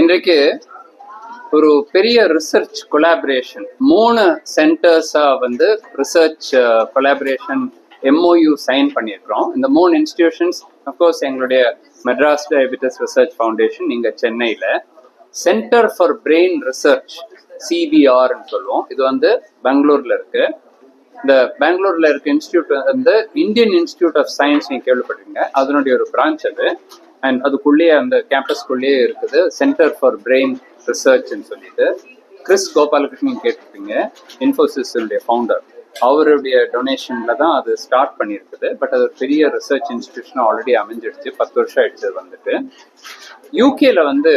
இன்றைக்கு ஒரு பெரிய ரிசர்ச் கொலாபரேஷன் மூணு சென்டர்ஸா வந்து ரிசர்ச் கொலாபரேஷன் எம்ஓயு சைன் பண்ணியிருக்கிறோம். இந்த மூணு இன்ஸ்டிடியூஷன்ஸ் அஃப்கோர்ஸ் எங்களுடைய மெட்ராஸ் டயபிட்டிஸ் ரிசர்ச் ஃபவுண்டேஷன் இங்க சென்னையில. சென்டர் ஃபார் பிரெயின் ரிசர்ச் சிபிஆர்னு சொல்லுவோம். இது வந்து பெங்களூர்ல இருக்கு. இந்த பெங்களூர்ல இருக்க இன்ஸ்டியூட் வந்து இந்தியன் இன்ஸ்டியூட் ஆஃப் சயின்ஸ் நீங்க கேள்விப்பட்டிருக்கீங்க அதனுடைய ஒரு பிரான்ச் அது. அண்ட் அதுக்குள்ளேயே அந்த கேம்பஸ்க்குள்ளேயே இருக்குது. சென்டர் ஃபார் பிரெயின் ரிசர்ச்னு சொல்லிட்டு. கிறிஸ் கோபாலகிருஷ்ணன் கேட்டிருப்பீங்க. இன்ஃபோசிஸுடைய ஃபவுண்டர் அவருடைய டொனேஷன்ல தான் அது ஸ்டார்ட் பண்ணியிருக்குது. பட் அது ஒரு பெரிய ரிசர்ச் இன்ஸ்டிடியூஷன் ஆல்ரெடி அமைஞ்சிடுச்சு பத்து வருஷம் ஆயிடுச்சு வந்துட்டு. யூகேல வந்து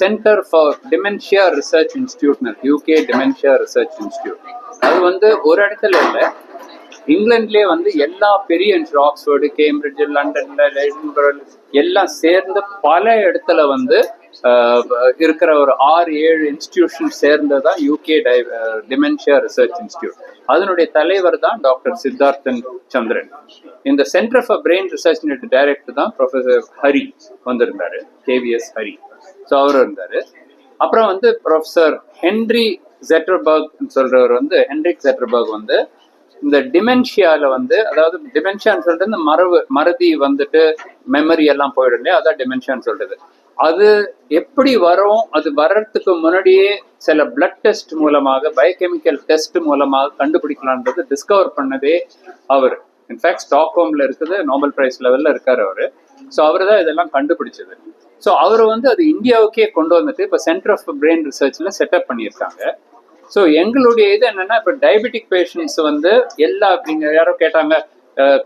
சென்டர் ஃபார் டிமென்ஷியா ரிசர்ச் இன்ஸ்டியூட்னு இருக்கு. யூகே டிமென்ஷியா ரிசர்ச் இன்ஸ்டியூட் அது வந்து ஒரு இடத்துல இல்லை. இங்கிலாந்துலேயே வந்து எல்லா பெரிய ஆக்ஸ்போர்டு கேம்பிரிட்ஜ் லண்டன்ல எடின்பரல் எல்லாம் சேர்ந்து பல இடத்துல வந்து ஆஹ், இருக்கிற ஒரு ஆறு ஏழு இன்ஸ்டிடியூஷன் சேர்ந்தது தான் யூகே டை டிமென்ஷியா ரிசர்ச் இன்ஸ்டியூட் அதனுடைய தலைவர் தான் டாக்டர் சித்தார்த்தன் சந்திரன். இந்த centre for brain research director தான் ப்ரொஃபசர் ஹரி வந்திருந்தாரு கேவிஎஸ் ஹரி ஸோ அவர் இருந்தாரு. அப்புறம் வந்து ப்ரொஃபசர் ஹென்ரி ஜெட்டர்பர்க் சொல்றவர் வந்து ஹென்ரிக் ஜெட்டர்பர்க் வந்து இந்த டிமென்ஷியால வந்து அதாவது டிமென்ஷியான்னு சொல்றது இந்த மரபு மறதி வந்துட்டு மெமரி எல்லாம் போயிடும் இல்லையா? அதான் டிமென்ஷியான்னு சொல்றது. அது எப்படி வரும்? அது வர்றதுக்கு முன்னாடியே சில பிளட் டெஸ்ட் மூலமாக பயோகெமிக்கல் டெஸ்ட் மூலமாக கண்டுபிடிக்கலான்றது டிஸ்கவர் பண்ணதே அவர். இன்ஃபேக்ட் ஸ்டாக்ஹோம்ல இருக்குது நோபல் பிரைஸ் லெவல்ல இருக்காரு அவரு. ஸோ அவர் தான் இதெல்லாம் கண்டுபிடிச்சது. ஸோ அவர் வந்து அது இந்தியாவுக்கே கொண்டு வந்துட்டு இப்போ சென்டர் ஆஃப் பிரெயின் ரிசர்ச்ல செட்டப் பண்ணியிருக்காங்க. ஸோ எங்களுடைய இது என்னன்னா இப்போ டயபெட்டிக் பேஷண்ட்ஸ் வந்து எல்லா அப்படிங்கிற யாரோ கேட்டாங்க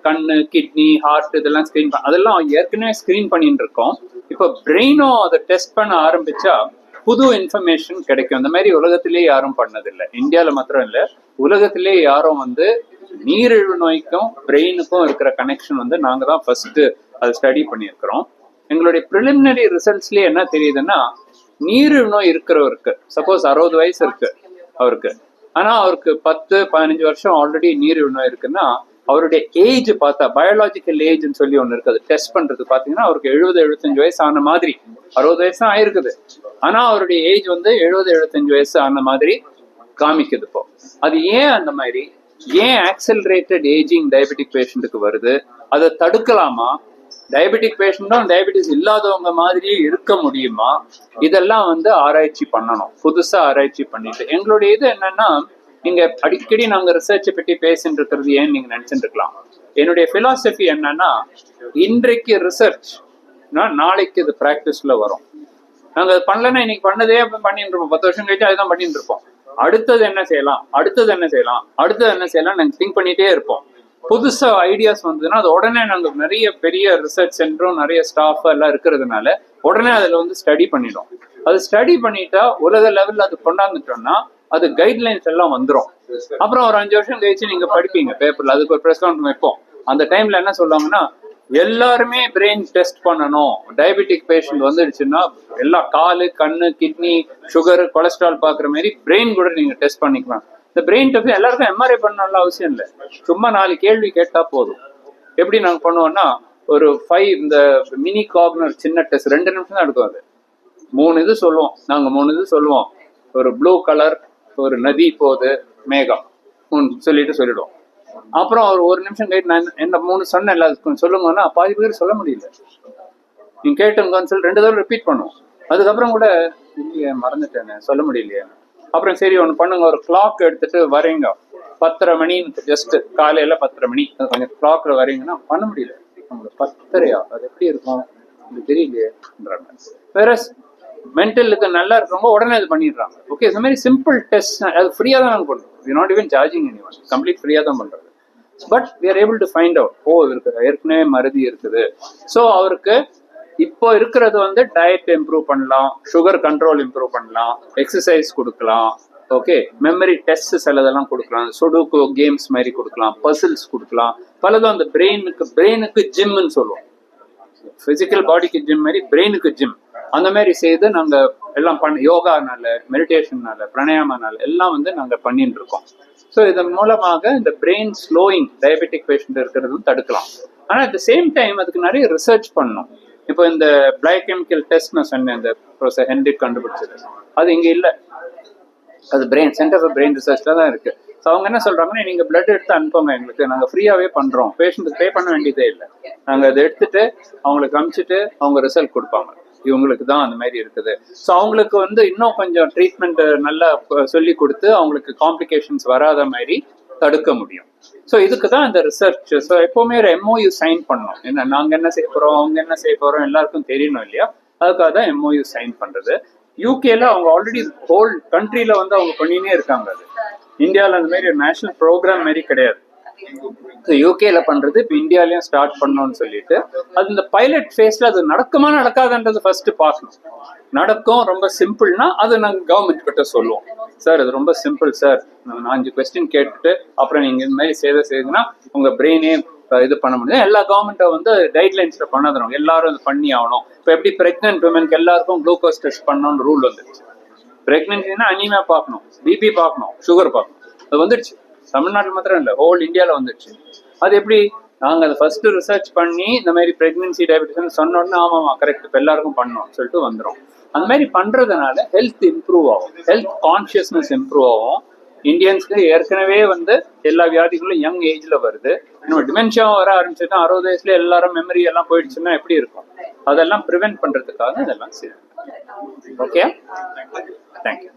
கண்ணு கிட்னி ஹார்ட் இதெல்லாம் ஸ்க்ரீன் அதெல்லாம் ஏற்கனவே ஸ்க்ரீன் பண்ணிட்டு இருக்கோம் இப்போ பிரெயினும் அதை டெஸ்ட் பண்ண ஆரம்பிச்சா புது இன்ஃபர்மேஷன் கிடைக்கும். இந்த மாதிரி உலகத்திலே யாரும் பண்ணதில்லை. இந்தியாவில் மாத்திரம் இல்லை. உலகத்திலே யாரும் வந்து நீரிழிவு நோய்க்கும் பிரெயினுக்கும் இருக்கிற கனெக்ஷன் வந்து நாங்கள் தான் ஃபர்ஸ்ட் அதை ஸ்டடி பண்ணியிருக்கிறோம். எங்களுடைய ப்ரிலிமினரி ரிசல்ட்ஸ்லேயே என்ன தெரியுதுன்னா நீரிழிவு நோய் இருக்கிறவருக்கு சப்போஸ் அறுபது வயசு இருக்கு. அவருக்கு. ஆனா அவருக்கு பத்து பதினஞ்சு வருஷம் ஆல்ரெடி நீரிழிவு நோய் இருக்குன்னா அவருடைய ஏஜ் பார்த்தா பயாலாஜிக்கல் ஏஜ்னு சொல்லி ஒன்று இருக்குது. டெஸ்ட் பண்றது பாத்தீங்கன்னா அவருக்கு எழுபது எழுபத்தஞ்சு வயசு ஆன மாதிரி. அறுபது வயசு தான் ஆயிருக்குது. ஆனா அவருடைய ஏஜ் வந்து எழுபது எழுபத்தஞ்சு வயசு ஆன மாதிரி காமிக்குது இப்போ. அது ஏன் அந்த மாதிரி? ஏன் ஆக்சலரேட்டட் ஏஜிங் டயபெட்டிக் பேஷண்ட்டுக்கு வருது? அதை தடுக்கலாமா? டயபெட்டிக் பேஷண்ட்டும் டயபெட்டிஸ் இல்லாதவங்க மாதிரியே இருக்க முடியுமா? இதெல்லாம் வந்து ஆராய்ச்சி பண்ணணும். புதுசா ஆராய்ச்சி பண்ணிட்டு. எங்களுடைய இது என்னன்னா நீங்க அடிக்கடி நாங்க ரிசர்ச்சை பற்றி பேசிட்டு இருக்கிறது ஏன்னு நீங்க நினைச்சிட்டு இருக்கலாம் என்னுடைய பிலாசபி என்னன்னா இன்றைக்கு ரிசர்ச் நாளைக்கு இது பிராக்டிஸ்ல வரும். நாங்க அது பண்ணலன்னா இன்னைக்கு பண்ணதே பண்ணிட்டு இருப்போம். பத்து வருஷம் கழிச்சு அதுதான் பண்ணிட்டு இருப்போம். அடுத்தது என்ன செய்யலாம்? அடுத்தது என்ன செய்யலாம்? அடுத்தது என்ன செய்யலாம் நாங்க திங்க் பண்ணிட்டே இருப்போம். புதுசா ஐடியாஸ் வந்ததுன்னா அது உடனே நாங்க நிறைய பெரிய ரிசர்ச் சென்டரும் நிறைய ஸ்டாஃப் எல்லாம் இருக்கிறதுனால உடனே அதுல வந்து ஸ்டடி பண்ணிடும் அது ஸ்டடி பண்ணிட்டா உலக லெவல்ல அது கொண்டாந்துட்டோம்னா அது கைட்லைன்ஸ் எல்லாம் வந்துரும். அப்புறம் ஒரு அஞ்சு வருஷம் கழிச்சு நீங்க படிப்பீங்க பேப்பர்ல அதுக்கு ஒரு ப்ரெஸ் கான்ஃபரன்ஸ் வைப்போம். அந்த டைம்ல என்ன சொல்லுவாங்கன்னா எல்லாருமே பிரெயின் டெஸ்ட் பண்ணணும். டயபெட்டிக் பேஷண்ட் வந்துடுச்சுன்னா எல்லா காலு கண்ணு கிட்னி சுகர் கொலஸ்ட்ரால் பாக்குற மாதிரி பிரெயின் கூட நீங்க டெஸ்ட் பண்ணிக்கலாம். இந்த பிரெயின் டஃப் எல்லாருக்கும் எம்ஆர்ஐ பண்ணணும்ல அவசியம் இல்லை. சும்மா நாலு கேள்வி கேட்டா போதும். எப்படி நாங்க பண்ணுவோம்னா ஒரு ஃபைவ் இந்த மினி காக்னர் சின்ன டெஸ்ட் ரெண்டு நிமிஷம் தான் எடுக்கும் அது. மூணு இது சொல்லுவோம். நாங்க மூணு இது சொல்லுவோம். ஒரு ப்ளூ கலர் ஒரு நதி போகுது மேகம். மூணு சொல்லிட்டு சொல்லிடுவோம். அப்புறம் ஒரு ஒரு நிமிஷம் கேட்டு நான் என்ன மூணு சொன்னேன் எல்லாத்துக்கும் சொல்லுங்கன்னா பாதி பேர் சொல்ல முடியல. நீங்கள் கேட்டுங்கன்னு சொல்லி ரெண்டு தடவை ரிப்பீட் பண்ணுவோம். அதுக்கப்புறம் கூட இல்லையே மறந்துட்டேனே. சொல்ல முடியலையே. அப்புறம் சரி ஒன்று பண்ணுங்க. ஒரு கிளாக் எடுத்துட்டு வரீங்க பத்தரை மணின்னு ஜஸ்ட் காலையில பத்தரை மணி. கொஞ்சம் கிளாக்ல வரீங்கன்னா பண்ண முடியல. நம்மளுக்கு பத்தரையா அது எப்படி இருக்கும்? இது தெரியலையேன்றாங்க வேற மென்டலுக்கு நல்லா இருக்கிறவங்க உடனே இது பண்ணிடுறாங்க. ஓகே இந்த மாதிரி சிம்பிள் டெஸ்ட் அது ஃப்ரீயாக தான் நாங்கள் பண்ணுறோம் we not even charging anyone complete ஃப்ரீயாக தான் பண்ணுறது but we are able to find out ஓ இருக்குது ஏற்கனவே மருதி இருக்குது. ஸோ அவருக்கு இப்போ இருக்கிறது வந்து டயட் இம்ப்ரூவ் பண்ணலாம் சுகர் கண்ட்ரோல் இம்ப்ரூவ் பண்ணலாம் எக்ஸசைஸ் கொடுக்கலாம் ஓகே மெமரி டெஸ்ட் சிலதெல்லாம் கொடுக்கலாம் சுடுக்கு கேம்ஸ் மாதிரி கொடுக்கலாம் பசில்ஸ் கொடுக்கலாம். பலதும் அந்த பிரெயினுக்கு பிரெயினுக்கு ஜிம்னு சொல்லுவோம். பிசிக்கல் பாடிக்கு ஜிம் மாதிரி பிரெயினுக்கு ஜிம் அந்த மாதிரி செய்து நாங்க எல்லாம் பண்ண யோகானால மெடிடேஷன்னால பிரணயாமனால எல்லாம் வந்து நாங்க பண்ணிட்டு இருக்கோம். ஸோ இதன் மூலமாக இந்த பிரெயின் ஸ்லோயிங் டயபெட்டிக் பேஷண்ட் இருக்கிறதும் தடுக்கலாம். ஆனா அட் த சேம் டைம் அதுக்கு நிறைய ரிசர்ச் பண்ணணும். இப்போ இந்த பிளாக் கெமிக்கல் டெஸ்ட் நான் சொன்னேன் இந்த ப்ரொஃபஸர் ஹென்ரிக் கண்டுபிடிச்சது. அது இங்க இல்லை. அது பிரெயின் சென்டர் ஃபார் பிரெயின் ரிசர்ச்ல தான் இருக்கு. ஸோ அவங்க என்ன சொல்றாங்கன்னா நீங்க பிளட் எடுத்து அனுப்புங்க எங்களுக்கு. நாங்க ஃப்ரீயாவே பண்றோம். பேஷண்ட்டுக்கு பே பண்ண வேண்டியதே இல்லை. நாங்க அதை எடுத்துட்டு அவங்களுக்கு அனுப்பிச்சிட்டு அவங்க ரிசல்ட் கொடுப்பாங்க. இவங்களுக்கு தான் அந்த மாதிரி இருக்குது. ஸோ அவங்களுக்கு வந்து இன்னும் கொஞ்சம் ட்ரீட்மெண்ட் நல்லா சொல்லி கொடுத்து அவங்களுக்கு காம்ப்ளிகேஷன்ஸ் வராத மாதிரி தடுக்க முடியும். ஸோ இதுக்கு தான் இந்த ரிசர்ச் ஸோ எப்போவுமே ஒரு எம்ஓயு சைன் பண்ணோம் என்ன நாங்க என்ன செய்ய போறோம் அவங்க என்ன செய்ய போறோம் எல்லாருக்கும் தெரியணும் இல்லையா? அதுக்காக தான் எம்ஓயு சைன் பண்றது. யூகேல அவங்க ஆல்ரெடி ஹோல் கண்ட்ரில வந்து அவங்க பண்ணினே இருக்காங்க அது. இந்தியாவில் அந்த மாதிரி ஒரு நேஷனல் ப்ரோக்ராம் மாதிரி கிடையாது. ஸோ யூகேல பண்றது இப்போ இந்தியாலயும் ஸ்டார்ட் பண்ணோம்னு சொல்லிட்டு அது இந்த பைலட் ஃபேஸ்ல அது நடக்குமா நடக்காதுன்றது ஃபர்ஸ்ட் பார்க்கணும். நடக்கும் ரொம்ப சிம்பிள்னா அது நாங்கள் கவர்மெண்ட் கிட்ட சொல்லுவோம். சார் அது ரொம்ப சிம்பிள் சார் நான் அஞ்சு கொஸ்டின் கேட்டுட்டு அப்புறம் நீங்க இந்த மாதிரி செய்த செய்யுங்கன்னா உங்க பிரெயினே இது பண்ண முடியும். எல்லா கவர்மெண்ட்டை வந்து கைட்லைன்ஸ்ல பண்ணதுரும் எல்லாரும் இது பண்ணி ஆகணும். இப்போ எப்படி பிரெக்னென்ட் உமனுக்கு எல்லாருக்கும் குளுக்கோஸ் டெஸ்ட் பண்ணணும்னு ரூல் வந்துருச்சு. பிரெக்னன்சினா அனிமியா பார்க்கணும். பிபி பார்க்கணும். சுகர் பார்க்கணும். அது வந்துடுச்சு தமிழ்நாட்டில் மாத்திரம் இல்லை ஹோல் இந்தியாவில் வந்துடுச்சு அது எப்படி? நாங்கள் அதை ஃபர்ஸ்ட் ரிசர்ச் பண்ணி இந்த மாதிரி பிரெக்னன்சி டயபெட்டிஸ் சொன்ன உடனே ஆமாம் கரெக்ட் இப்போ எல்லாருக்கும் பண்ணோம் சொல்லிட்டு வந்துடும் அந்த மாதிரி பண்றதுனால ஹெல்த் இம்ப்ரூவ் ஆகும். ஹெல்த் கான்ஷியஸ்னஸ் இம்ப்ரூவ் ஆகும். இந்தியன்ஸ்க்கு ஏற்கனவே வந்து எல்லா வியாதிகளும் யங் ஏஜ்ல வருது. இன்னும் டிமென்ஷியாவும் வர ஆரம்பிச்சுன்னா அறுபது வயசுல எல்லாரும் மெமரி எல்லாம் போயிடுச்சுன்னா எப்படி இருக்கும்? அதெல்லாம் ப்ரிவென்ட் பண்றதுக்காக இதெல்லாம் செய்யணும். Okay thank you